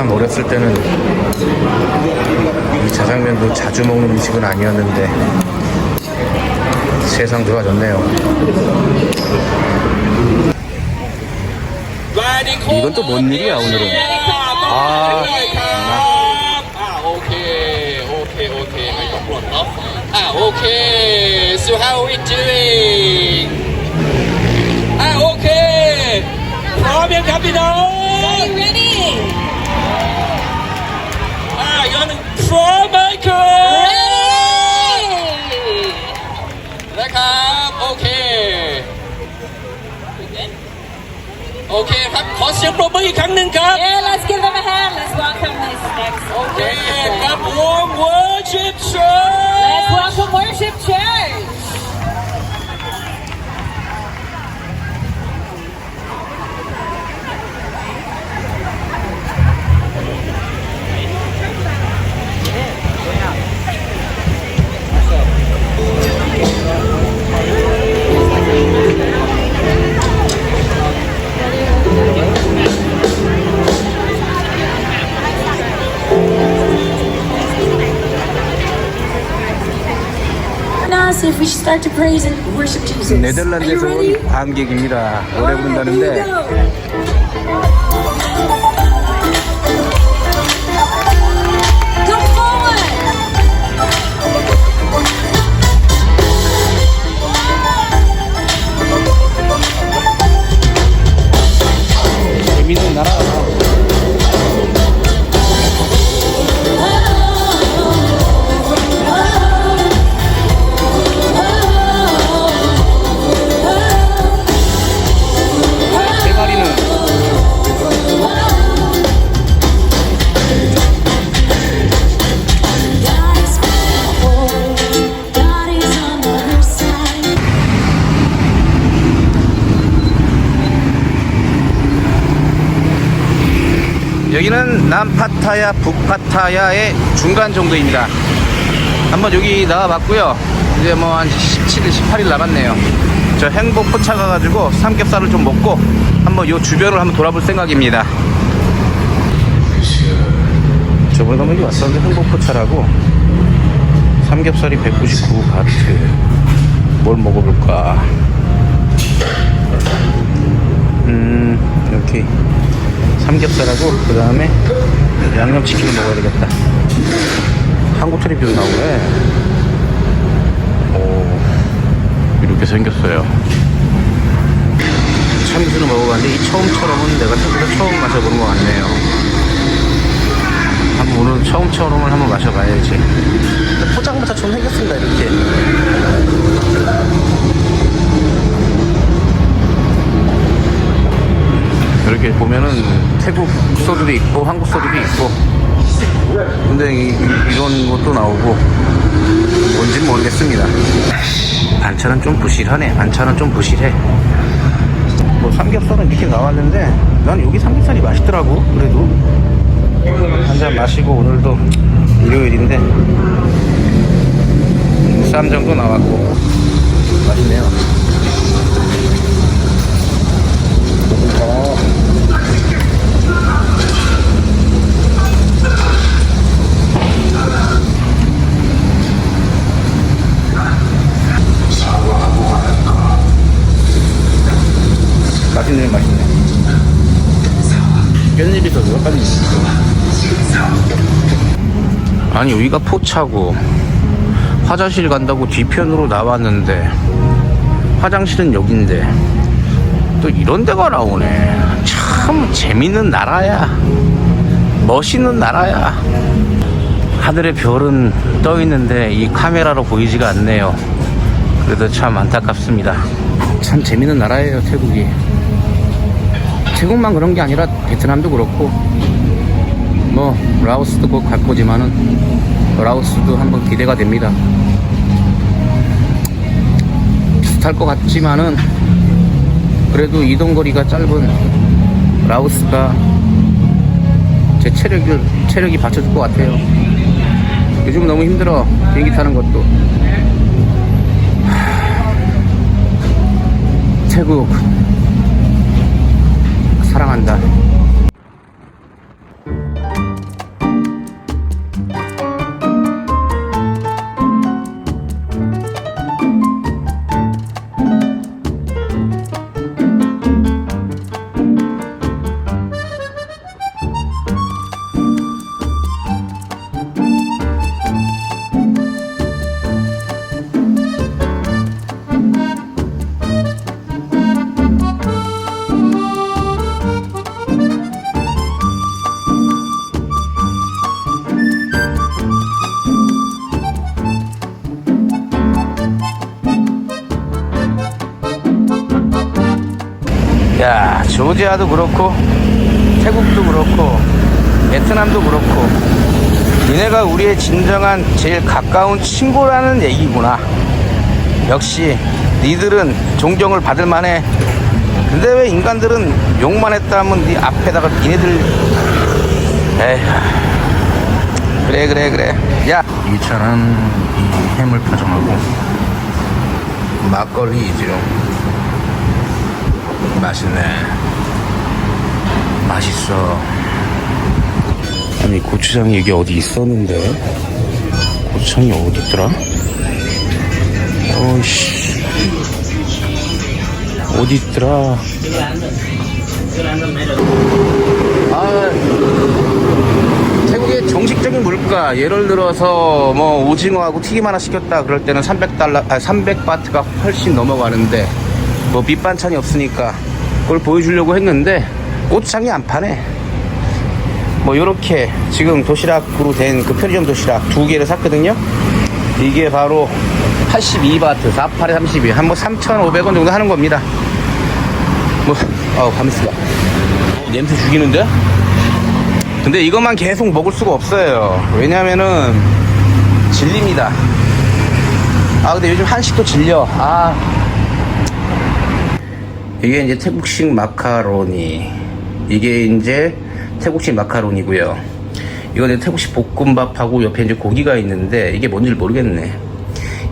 참 어렸을 때는 이 자장면도 자주 먹는 음식은 아니었는데 세상 좋아졌네요. 이건 또 뭔 일이야 오늘은? 아, 아 오케이 오케이 오케이 아, 아 오케이 so how we doing? 아 오케이 라면 갑니다. ย้อนหนึ่งพร้อมไหมครับ Ready! นะครับ โอเค โอเคครับ ขอเสียงปรบมืออีกครั้งหนึ่งครับ Yeah, let's give them a hand. Let's welcome this next โอเค worship ครับ band. warm worship Let's church welcome worship church. Us if we start to praise and worship Jesus. Are you 네덜란드에서? 온 관객입니다. 노래 부른다는데 여기는 남파타야 북파타야의 중간 정도입니다. 한번 여기 나와봤고요. 이제 뭐 한 17일, 18일 남았네요. 저 행복 포차 가가지고 삼겹살을 좀 먹고 한번 요 주변을 한번 돌아볼 생각입니다. 저번에 가면 여기 왔었는데 행복 포차라고 삼겹살이 199바트. 뭘 먹어볼까? 음, 이렇게 삼겹살하고 그 다음에 양념치킨을 먹어야 되겠다. 한국 텔레비전 나오네. 오, 이렇게 생겼어요. 참기름을 먹어봤는데 이 처음처럼은 내가 태국에서 처음 마셔보는 것 같네요. 한번 오늘 처음처럼을 한번 마셔봐야지. 포장마차처럼 생겼습니다, 이렇게. 이렇게 보면은 태국 소주도 있고 한국 소주도 있고. 근데 이, 런 것도 나오고 뭔지는 모르겠습니다. 반찬은 좀 부실하네. 반찬은 좀 부실해. 뭐 삼겹살은 이렇게 나왔는데 난 여기 삼겹살이 맛있더라고 그래도. 한 잔 마시고 오늘도 일요일인데 쌈장도 나왔고. 맛있네요 아니 여기가 포차고 화장실 간다고 뒤편으로 나왔는데 화장실은 여긴데 또 이런 데가 나오네. 참 재밌는 나라야. 멋있는 나라야. 하늘에 별은 떠 있는데 이 카메라로 보이지가 않네요. 그래도 참 안타깝습니다. 참 재밌는 나라예요 태국이. 태국만 그런 게 아니라 베트남도 그렇고 뭐 라오스도 곧 갈 거지만은 라오스도 한번 기대가 됩니다. 비슷할 것 같지만은 그래도 이동 거리가 짧은 라오스가 제 체력을 체력이 받쳐줄 것 같아요. 요즘 너무 힘들어. 비행기 타는 것도. 하, 태국 사랑한다 조지아도 그렇고 태국도 그렇고 베트남도 그렇고 니네가 우리의 진정한 제일 가까운 친구라는 얘기구나. 역시 니들은 존경을 받을 만해. 근데 왜 인간들은 욕만 했다 하면 니 앞에다가 니네들 에휴. 그래 그래 그래. 야. 이 차는 이 해물 파전하고 막걸리이죠 맛있네 맛있어. 아니 고추장이 여기 어디 있었는데? 고추장이 어디 있더라? 어이씨. 어디 있더라? 아 태국의 정식적인 물가. 예를 들어서 뭐 오징어하고 튀김 하나 시켰다 그럴 때는 300달러 아 300바트가 훨씬 넘어가는데 뭐 밑반찬이 없으니까 그걸 보여주려고 했는데 고추장이 안 파네 뭐 요렇게 지금 도시락으로 된 그 편의점 도시락 두 개를 샀거든요 이게 바로 82바트 48에 32 한 뭐 3,500원 정도 하는 겁니다 뭐 아우 가만있어 냄새 죽이는데? 근데 이것만 계속 먹을 수가 없어요. 왜냐면은 질립니다. 아 근데 요즘 한식도 질려. 아 이게 이제 태국식 마카로니. 이게 이제 태국식 마카로니고요. 이건 이제 태국식 볶음밥하고 옆에 이제 고기가 있는데 이게 뭔지 모르겠네.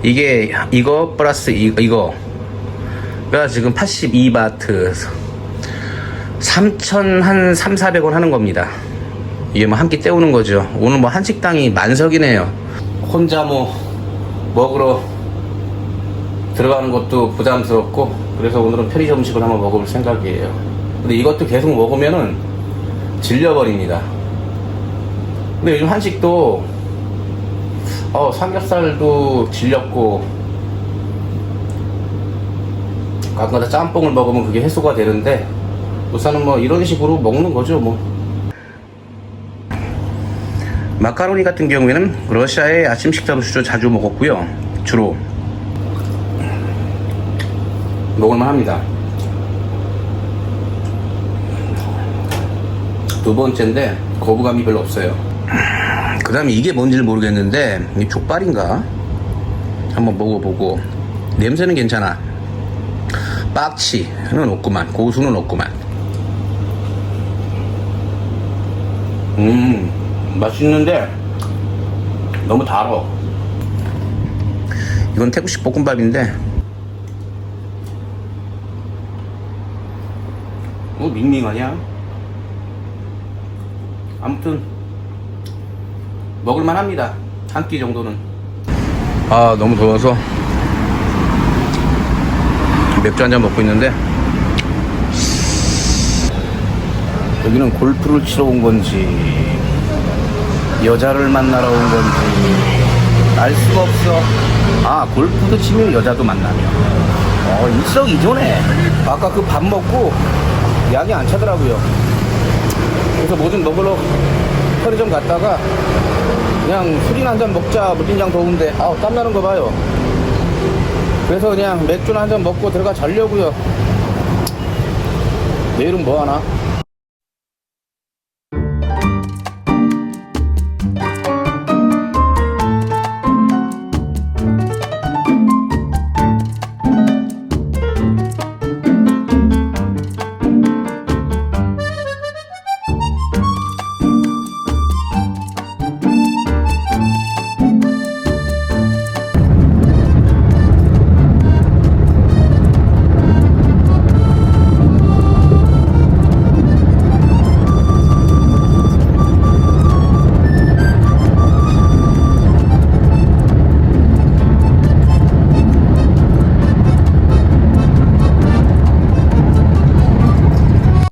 이게 이거 플러스 이, 이거가 지금 82바트 3천 한 3, 400원 하는 겁니다. 이게 뭐 한 끼 때우는 거죠. 오늘 뭐 한식당이 만석이네요. 혼자 뭐 먹으러 들어가는 것도 부담스럽고 그래서 오늘은 편의점 음식을 한번 먹어볼 생각이에요. 근데 이것도 계속 먹으면은 질려버립니다. 근데 요즘 한식도 어 삼겹살도 질렸고 가끔가다 짬뽕을 먹으면 그게 해소가 되는데 우선은 뭐 이런 식으로 먹는 거죠 뭐. 마카로니 같은 경우에는 러시아의 아침 식사로 주로 자주 먹었고요. 주로 먹을만 합니다 두 번째인데 거부감이 별로 없어요. 그 다음에 이게 뭔지를 모르겠는데 이 족발인가? 한번 먹어보고. 냄새는 괜찮아. 빡치는 없구만. 고수는 없구만. 음 맛있는데 너무 달어. 이건 태국식 볶음밥인데. 어 밍밍하냐 아무튼 먹을만 합니다. 한 끼 정도는. 아 너무 더워서 맥주 한 잔 먹고 있는데. 여기는 골프를 치러 온 건지 여자를 만나러 온 건지 알 수가 없어. 아 골프도 치면 여자도 만나며 어 일석이조네. 아까 그 밥 먹고 약이 안 차더라고요 그래서 뭐 좀 먹으러 편의점 갔다가 그냥 술이나 한 잔 먹자. 물린장 더운데. 아우 땀나는 거 봐요. 그래서 그냥 맥주나 한 잔 먹고 들어가 자려고요. 내일은 뭐 하나